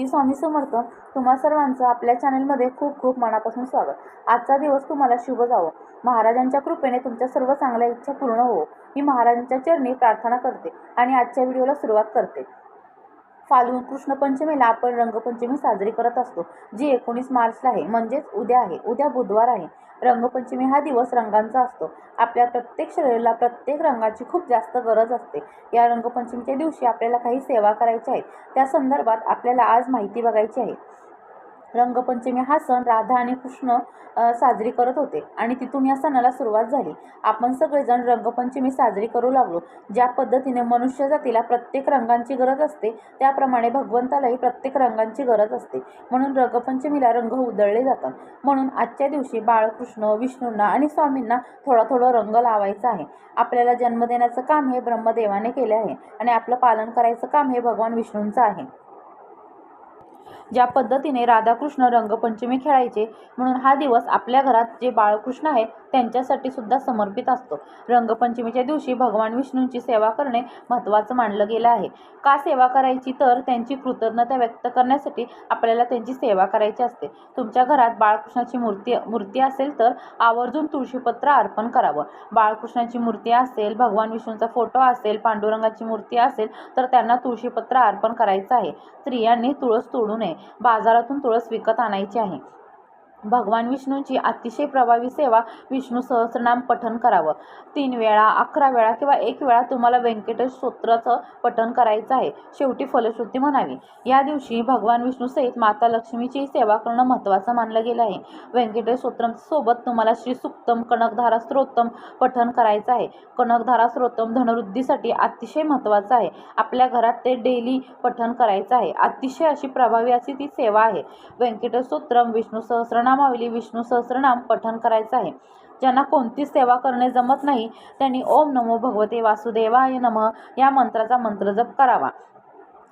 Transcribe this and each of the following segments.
श्री स्वामी समर्थ तुम्हा सर्वांचं आपल्या चॅनलमध्ये खूप खूप मनापासून स्वागत. आजचा दिवस तुम्हाला शुभ जावो. महाराजांच्या कृपेने तुमच्या सर्व चांगल्या इच्छा पूर्ण हो मी महाराजांच्या चरणी प्रार्थना करते आणि आजच्या व्हिडिओला सुरुवात करते. फाल्गुन कृष्ण पंचमीला आपण रंगपंचमी साजरी करत असतो जी एकोणीस मार्चला आहे. म्हणजेच उद्या आहे. उद्या बुधवार आहे. रंगपंचमी हा दिवस रंगांचा असतो. आपल्या प्रत्येक शरीराला प्रत्येक रंगाची खूप जास्त गरज असते. या रंगपंचमीच्या दिवशी आपल्याला काही सेवा करायच्या आहेत. त्या संदर्भात आपल्याला आज माहिती बघायची आहे. रंगपंचमी हा सण राधा आणि कृष्ण साजरी करत होते. आणि तिथून या सणाला सुरुवात झाली. आपण सगळेजण रंगपंचमी साजरी करू लागलो. ज्या पद्धतीने मनुष्य जातीला प्रत्येक रंगांची गरज असते त्याप्रमाणे भगवंतालाही प्रत्येक रंगांची गरज असते. म्हणून रंगपंचमीला रंग उधळले जातात. म्हणून आजच्या दिवशी बाळकृष्ण विष्णूंना आणि स्वामींना थोडा थोडा रंग लावायचा आहे. आपल्याला जन्म देण्याचं काम हे ब्रह्मदेवाने केले आहे. आणि आपलं पालन करायचं काम हे भगवान विष्णूंचं आहे. ज्या पद्धतीने राधाकृष्ण रंगपंचमी खेळायचे म्हणून हा दिवस आपल्या घरात जे बाळकृष्ण आहेत त्यांच्यासाठी सुद्धा समर्पित असतो. रंगपंचमीच्या दिवशी भगवान विष्णूंची सेवा करणे महत्त्वाचं मानलं गेलं आहे. का सेवा करायची? तर त्यांची कृतज्ञता व्यक्त करण्यासाठी आपल्याला त्यांची सेवा करायची असते. तुमच्या घरात बाळकृष्णाची मूर्ती मूर्ती असेल तर आवर्जून तुळशीपत्र अर्पण करावं. बाळकृष्णाची मूर्ती असेल भगवान विष्णूंचा फोटो असेल पांडुरंगाची मूर्ती असेल तर त्यांना तुळशीपत्र अर्पण करायचं आहे. स्त्रियांनी तुळस तोडू नये. बाजारातून तुळस विकत आणायची आहे. भगवान विष्णूंची अतिशय प्रभावी सेवा विष्णू सहस्रनाम पठन करावं. तीन वेळा अकरा वेळा किंवा एक वेळा तुम्हाला व्यंकटेश स्तोत्राचं पठन करायचं आहे. शेवटी फलश्रुती म्हणावी. या दिवशी भगवान विष्णूसहित माता लक्ष्मीची सेवा करणं महत्त्वाचं मानलं गेलं आहे. व्यंकटेश स्तोत्रमसोबत तुम्हाला श्री सुक्तम कनकधारा स्तोत्रम पठन करायचं आहे. कनकधारा स्तोत्रम धनवृद्धीसाठी अतिशय महत्त्वाचं आहे. आपल्या घरात ते डेली पठन करायचं आहे. अतिशय अशी प्रभावी अशी ती सेवा आहे. व्यंकटेश स्तोत्रम विष्णू सहस्रनाम सहस्रनामावली विष्णू सहस्रनाम पठन करायचं आहे. ज्यांना कोणतीच सेवा करणे जमत नाही त्यांनी ओम नमो भगवते वासुदेवाय नमः या मंत्राचा मंत्रजप करावा.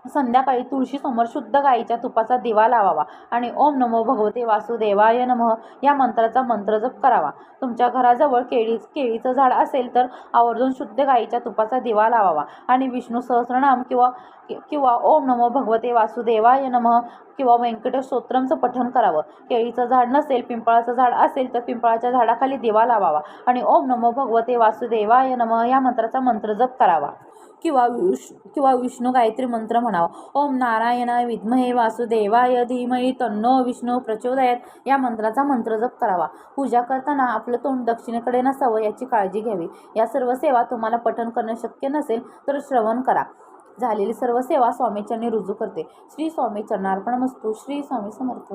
संध्याकाळी तुळशीसमोर शुद्ध गाईच्या तुपाचा दिवा लावावा आणि ओम नमो भगवते वासुदेवाय नमः या मंत्राचा मंत्र जप करावा. तुमच्या घराजवळ केळी केळीचं झाड असेल तर आवर्जून शुद्ध गाईच्या तुपाचा दिवा लावावा आणि विष्णू सहस्रनाम किंवा किंवा ओम नमो भगवते वासुदेवाय नमः किंवा व्यंकटेश स्तोत्रमचं पठण करावं. केळीचं झाड नसेल पिंपळाचं झाड असेल तर पिंपळाच्या झाडाखाली दिवा लावावा आणि ओम नमो भगवते वासुदेवाय नमः या मंत्राचा मंत्र जप करावा. किंवा विष किंवा विष्णू गायत्री मंत्र म्हणावा. ओम नारायणाय विद्महे वासुदेवाय धीमही तन्नो विष्णू प्रचोदयात. या मंत्राचा मंत्र जप करावा. पूजा करताना आपलं तोंड दक्षिणेकडे नसावं याची काळजी घ्यावी. या सर्व सेवा तुम्हाला पठण करणे शक्य नसेल तर श्रवण करा. झालेली सर्व सेवा स्वामीचरणी रुजू करते. श्री स्वामी चरणार्पण मस्तू. श्री स्वामी समर्थ.